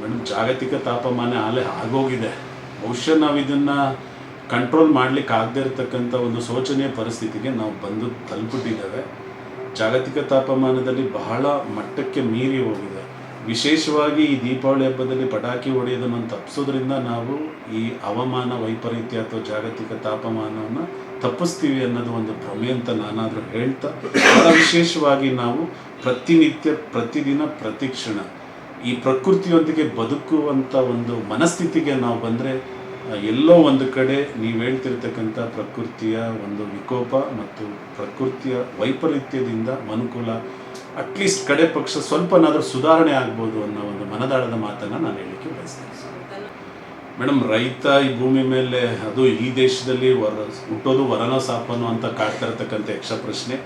Madam, ಜಾಗತಿಕ ತಾಪಮಾನ ಅಲೆ ಆಗೋಗಿದೆ. ಬಹುಶಃ ನಾವು ಇದನ್ನ ಕಂಟ್ರೋಲ್ ಮಾಡ್ಲಿಕ್ಕೆ ಆಗದೆ ಇರತಕ್ಕಂಥ ಒಂದು ಶೋಚನೀಯ ಪರಿಸ್ಥಿತಿಗೆ ನಾವು ಬಂದು ತಲುಪಿಟ್ಟಿದ್ದೇವೆ. ಜಾಗತಿಕ ತಾಪಮಾನದಲ್ಲಿ ಬಹಳ ಮಟ್ಟಕ್ಕೆ ಮೀರಿ ಹೋಗಿದೆ. ವಿಶೇಷವಾಗಿ ಈ ದೀಪಾವಳಿ ಹಬ್ಬದಲ್ಲಿ ಪಟಾಕಿ ಹೊಡೆಯೋದನ್ನು ತಪ್ಪಿಸೋದ್ರಿಂದ ನಾವು ಈ ಹವಾಮಾನ ವೈಪರೀತ್ಯ ಅಥವಾ ಜಾಗತಿಕ ತಾಪಮಾನವನ್ನು ತಪ್ಪಿಸ್ತೀವಿ ಅನ್ನೋದು ಒಂದು ಭ್ರಮೆ ಅಂತ ನಾನಾದರೂ ಹೇಳ್ತಾ, ಬಹಳ ವಿಶೇಷವಾಗಿ ನಾವು ಪ್ರತಿನಿತ್ಯ, ಪ್ರತಿದಿನ ಪ್ರತಿಕ್ಷಣ ಈ ಪ್ರಕೃತಿಯೊಂದಿಗೆ ಬದುಕುವಂಥ ಒಂದು ಮನಸ್ಥಿತಿಗೆ ನಾವು ಬಂದರೆ ಎಲ್ಲೋ ಒಂದು ಕಡೆ ನೀವು ಹೇಳ್ತಿರ್ತಕ್ಕಂಥ ಪ್ರಕೃತಿಯ ಒಂದು ವಿಕೋಪ ಮತ್ತು ಪ್ರಕೃತಿಯ ವೈಪರೀತ್ಯದಿಂದ ಮನುಕುಲ ಅಟ್ಲೀಸ್ಟ್ ಕಡೆ ಪಕ್ಷ ಸ್ವಲ್ಪನಾದರೂ ಸುಧಾರಣೆ ಆಗ್ಬೋದು ಅನ್ನೋ ಒಂದು ಮನದಾಳದ ಮಾತನ್ನು ನಾನು ಹೇಳಲಿಕ್ಕೆ ಬಯಸ್ತೇನೆ. ಮೇಡಮ್ ರೈತ ಈ ಭೂಮಿ ಮೇಲೆ, ಅದು ಈ ದೇಶದಲ್ಲಿ ವರ, ಹುಟ್ಟೋದು ವರನ ಸಾಪನು ಅಂತ ಕಾಡ್ತಾ ಇರ್ತಕ್ಕಂಥ ಯಕ್ಷ ಪ್ರಶ್ನೆ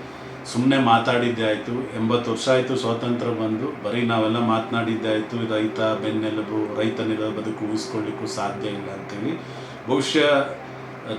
ಸುಮ್ಮನೆ ಮಾತಾಡಿದ್ದೆ ಆಯಿತು. ಎಂಬತ್ತು ವರ್ಷ ಆಯಿತು ಸ್ವಾತಂತ್ರ್ಯ ಬಂದು. ಬರೀ ನಾವೆಲ್ಲ ಮಾತನಾಡಿದ್ದೆ ಆಯಿತು ರೈತ, ಬೆನ್ನೆಲುಬು, ರೈತನಿರೋ ಬದುಕು ಊಹಿಸ್ಕೊಳ್ಳಿಕ್ಕೂ ಸಾಧ್ಯ ಇಲ್ಲ ಅಂತೇಳಿ ಬಹುಶಃ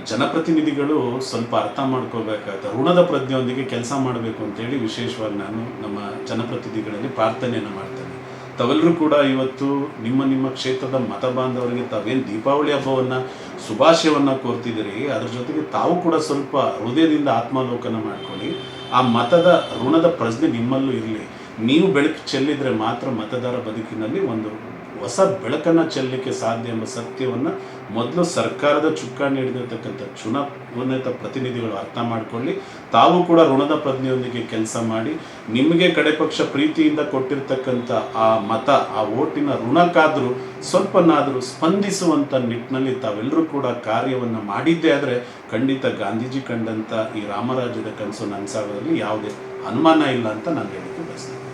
ಜನಪ್ರತಿನಿಧಿಗಳು ಸ್ವಲ್ಪ ಅರ್ಥ ಮಾಡ್ಕೋಬೇಕಾಗುತ್ತೆ ಋಣದ ಪ್ರಜ್ಞೆಯೊಂದಿಗೆ ಕೆಲಸ ಮಾಡಬೇಕು ಅಂತೇಳಿ ವಿಶೇಷವಾಗಿ ನಾನು ನಮ್ಮ ಜನಪ್ರತಿನಿಧಿಗಳಲ್ಲಿ ಪ್ರಾರ್ಥನೆಯನ್ನು ಮಾಡ್ತೇನೆ. ತಾವೆಲ್ಲರೂ ಕೂಡ ಇವತ್ತು ನಿಮ್ಮ ನಿಮ್ಮ ಕ್ಷೇತ್ರದ ಮತ ಬಾಂಧವರಿಗೆ ತಾವೇನು ದೀಪಾವಳಿ ಹಬ್ಬವನ್ನು, ಶುಭಾಶಯವನ್ನು ಕೋರ್ತಿದ್ದೀರಿ, ಅದ್ರ ಜೊತೆಗೆ ತಾವು ಕೂಡ ಸ್ವಲ್ಪ ಹೃದಯದಿಂದ ಆತ್ಮಾಲೋಕನ ಮಾಡ್ಕೊಳ್ಳಿ. ಆ ಮತದ ಋಣದ ಪ್ರಜ್ಞೆ ನಿಮ್ಮಲ್ಲೂ ಇರಲಿ. ನೀವು ಬೆಳಕು ಚೆಲ್ಲಿದ್ರೆ ಮಾತ್ರ ಮತದಾರ ಬದುಕಿನಲ್ಲಿ ಒಂದು ಹೊಸ ಬೆಳಕನ್ನು ಚೆಲ್ಲಲಿಕ್ಕೆ ಸಾಧ್ಯ ಎಂಬ ಸತ್ಯವನ್ನು ಮೊದಲು ಸರ್ಕಾರದ ಚುಕ್ಕಾಣಿ ಹಿಡಿದಿರ್ತಕ್ಕಂಥ ಚುನಾವಣಿತ ಪ್ರತಿನಿಧಿಗಳು ಅರ್ಥ ಮಾಡಿಕೊಳ್ಳಿ. ತಾವು ಕೂಡ ಋಣದ ಪ್ರಜ್ಞೆಯೊಂದಿಗೆ ಕೆಲಸ ಮಾಡಿ, ನಿಮಗೆ ಕಡೆ ಪಕ್ಷ ಪ್ರೀತಿಯಿಂದ ಕೊಟ್ಟಿರ್ತಕ್ಕಂಥ ಆ ಮತ, ಆ ಓಟಿನ ಋಣಕ್ಕಾದರೂ ಸ್ವಲ್ಪನಾದರೂ ಸ್ಪಂದಿಸುವಂಥ ನಿಟ್ಟಿನಲ್ಲಿ ತಾವೆಲ್ಲರೂ ಕೂಡ ಕಾರ್ಯವನ್ನು ಮಾಡಿದ್ದೇ ಆದರೆ ಖಂಡಿತ ಗಾಂಧೀಜಿ ಕಂಡಂಥ ಈ ರಾಮರಾಜ್ಯದ ಕನಸು ನನಸಾಗೋದ್ರಲ್ಲಿ ಯಾವುದೇ ಅನುಮಾನ ಇಲ್ಲ ಅಂತ ನಾನು ಹೇಳಿಕ್ಕೆ ಬಯಸ್ತೇನೆ.